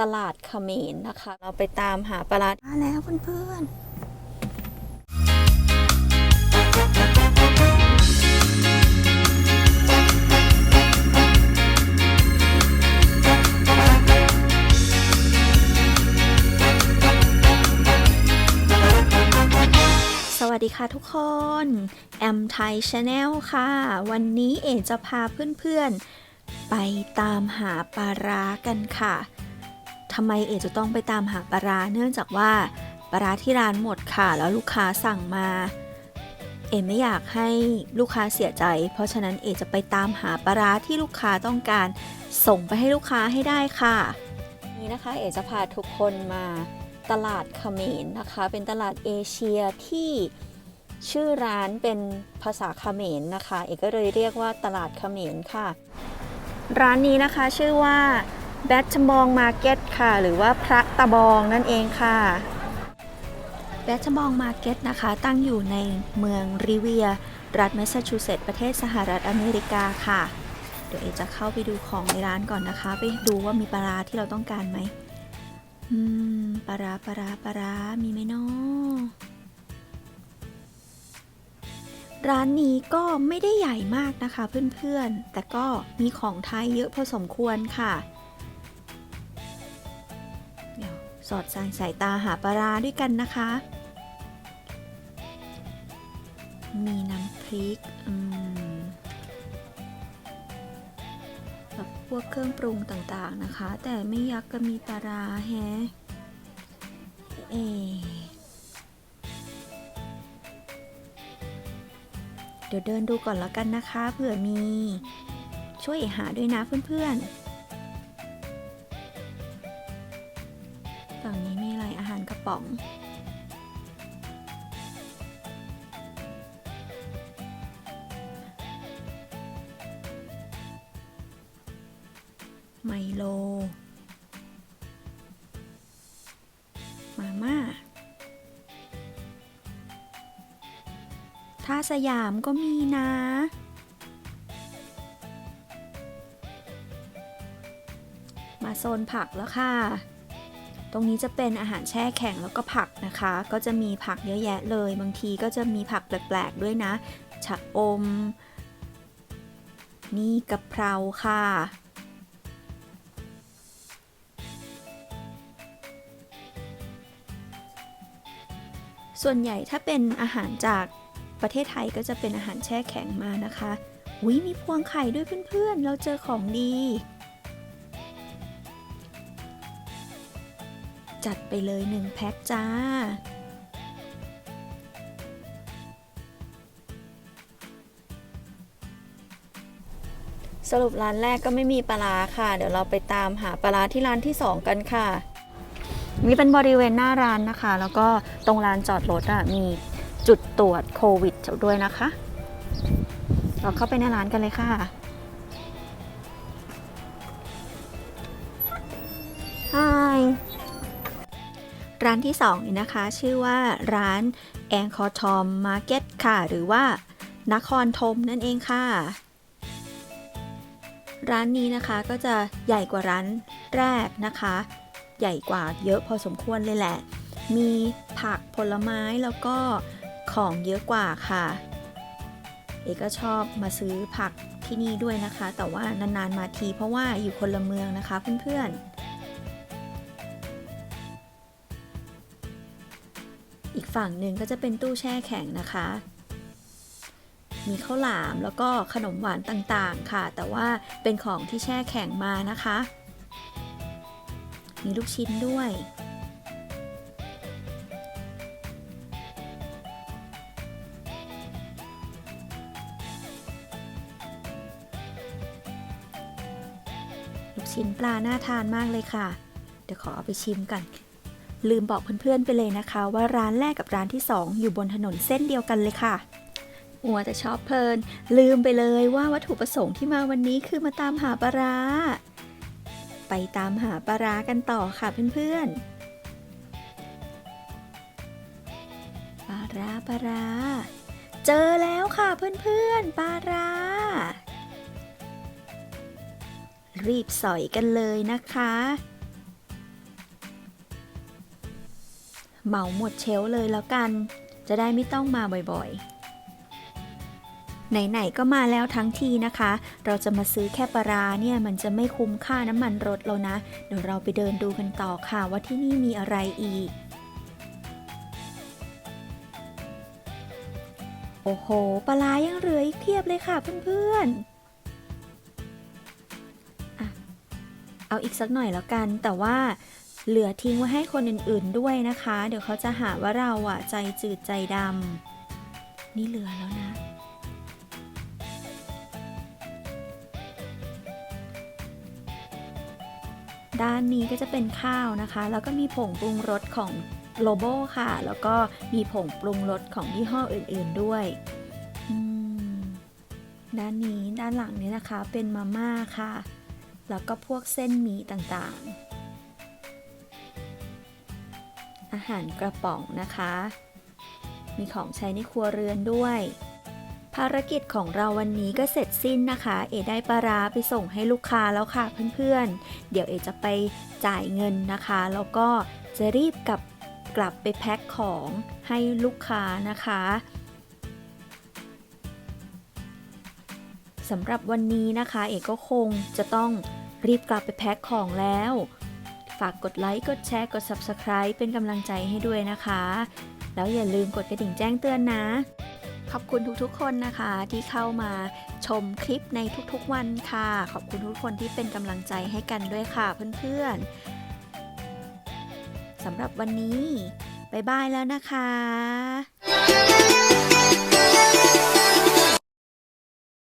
ตลาดเขมรนะคะ เราไปตามหาปลาร้ามาแล้วเพื่อนๆสวัสดีค่ะทุกคน แอมไทยชาแนลค่ะ วันนี้เอ๋จะพาเพื่อนๆ ไปตามหาปลาร้ากันค่ะ ทำไมเอ๋จะต้องไปตามหาปลาร้าเนื่องจากว่าปลาร้าที่ร้านหมดค่ะ แล้วลูกค้าสั่งมา เอ๋ไม่อยากให้ลูกค้าเสียใจ เพราะฉะนั้นเอ๋จะไปตามหาปลาร้าที่ลูกค้าต้องการ ส่งไปให้ลูกค้าให้ได้ค่ะ นี่นะคะ เอ๋จะพาทุกคนมาตลาดเขมรนะคะ เป็นตลาดเอเชียที่ชื่อร้านเป็นภาษาเขมรนะคะ เอกก็เลยเรียกว่าตลาดเขมรค่ะ ร้านนี้นะคะชื่อว่า แบทชมองมาร์เก็ตค่ะ หรือว่าพระตะบองนั่นเองค่ะแบทชมองมาร์เก็ตนะคะ ตั้งอยู่ในเมืองริเวีย รัฐแมสซาชูเซตส์ประเทศสหรัฐอเมริกาค่ะ เดี๋ยวเอจะเข้าไปดูของในร้านก่อนนะคะ ไปดูว่ามีปลาที่เราต้องการไหมอืมปลาปลาปลามีไหมนาะร้านนี้ก็ไม่ได้ใหญ่มากนะคะเพื่อนๆ แต่ก็มีของไทยเยอะพอสมควรค่ะ สอดสายสายตาหาปลาร้าด้วยกันนะคะ มีน้ำพริกอืมแบบพวกเครื่องปรุงต่างๆนะคะ แต่ไม่ยักก็มีปลาร้าแฮเอเดี๋ยวเดินดูก่อนแล้วกันนะคะ เผื่อมีช่วยหาด้วยนะเพื่อนๆ ป๋อง ไมโล มาม่าท่าสยามก็มีนะมาโซนผักแล้วค่ะ ตรงนี้จะเป็นอาหารแช่แข็งแล้วก็ผักนะคะ ก็จะมีผักเยอะแยะเลย บางทีก็จะมีผักแปลกๆด้วยนะ ชะอม นี่กะเพราค่ะส่วนใหญ่ถ้าเป็นอาหารจากประเทศไทยก็จะเป็นอาหารแช่แข็งมานะคะ อุ้ยมีพวงไข่ด้วยเพื่อนๆ เราเจอของดี จัดไปเลยหนึ่งแพ็คจ้า สรุปร้านแรกก็ไม่มีปลาค่ะ เดี๋ยวเราไปตามหาปลาที่ร้านที่ 2 กันค่ะ นี่เป็นบริเวณหน้าร้านนะคะ แล้วก็ตรงลานจอดรถอะมีจุดตรวจโควิดด้วยนะคะ เราเข้าไปในร้านกันเลยค่ะ Hi ร้านที่สองนี่นะคะ ชื่อว่าร้านแองคอทอมมาร์เก็ตค่ะ หรือว่านครธมนั่นเองค่ะ ร้านนี้นะคะก็จะใหญ่กว่าร้านแรกนะคะ ใหญ่กว่าเยอะพอสมควรเลยแหละ มีผักผลไม้แล้วก็ของเยอะกว่าค่ะ เอกก็ชอบมาซื้อผักที่นี่ด้วยนะคะ แต่ว่านานๆมาทีเพราะว่าอยู่คนละเมืองนะคะเพื่อนๆ ฝั่งหนึ่งก็จะเป็นตู้แช่แข็งนะคะ มีข้าวหลามแล้วก็ขนมหวานต่างๆค่ะ แต่ว่าเป็นของที่แช่แข็งมานะคะ มีลูกชิ้นด้วยลูกชิ้นปลาน่าทานมากเลยค่ะ เดี๋ยวขอเอาไปชิมกัน ลืมบอกเพื่อนๆไปเลยนะคะ ว่าร้านแรกกับร้านที่ 2 อยู่บนถนนเส้นเดียวกันเลยค่ะอัวแต่ชอบเพลิน ลืมไปเลยว่าวัตถุประสงค์ที่มาวันนี้คือมาตามหาปลาร้า ไปตามหาปลาร้ากันต่อค่ะเพื่อนๆปลาร้าปลาร้า เจอแล้วค่ะเพื่อนๆปลาร้า รีบสอยกันเลยนะคะ เหมาหมดเชลเลยแล้วกัน จะได้ไม่ต้องมาบ่อยๆ ไหนๆก็มาแล้วทั้งทีนะคะ เราจะมาซื้อแค่ปลาร้าเนี่ยมันจะไม่คุ้มค่าน้ำมันรถแล้วนะ เดี๋ยวเราไปเดินดูกันต่อค่ะว่าที่นี่มีอะไรอีกโอ้โห ปลาร้ายังเหลืออีกเพียบเลยค่ะเพื่อนๆ เอาอีกสักหน่อยแล้วกัน แต่ว่า เหลือทิ้งไว้ให้คนอื่นๆด้วยนะคะ เดี๋ยวเขาจะหาว่าเราอะใจจืดใจดำนี่เหลือแล้วนะด้านนี้ก็จะเป็นข้าวนะคะ แล้วก็มีผงปรุงรสของโลโบค่ะ แล้วก็มีผงปรุงรสของยี่ห้ออื่นๆด้วย ด้านนี้ด้านหลังนี้นะคะเป็นมาม่าค่ะ แล้วก็พวกเส้นหมี่ต่างๆารกระป๋องนะคะ มีของใช้ในครัวเรือนด้วย ภารกิจของเราวันนี้ก็เสร็จสิ้นนะคะ เอได้ปลาร้าไปส่งให้ลูกค้าแล้วค่ะเพื่อนๆ เดี๋ยวเอจะไปจ่ายเงินนะคะ แล้วก็จะรีบกลับกลับไปแพ็คของให้ลูกค้านะคะสำหรับวันนี้นะคะ เอกก็คงจะต้องรีบกลับไปแพ็คของแล้ว ฝากกดไลค์ กดแชร์ กด Subscribe เป็นกำลังใจให้ด้วยนะคะ แล้วอย่าลืมกดกระดิ่งแจ้งเตือนนะ ขอบคุณทุกๆคนนะคะที่เข้ามาชมคลิปในทุกๆวันค่ะ ขอบคุณทุกคนที่เป็นกำลังใจให้กันด้วยค่ะเพื่อนๆสำหรับวันนี้บ๊ายบายแล้วนะคะ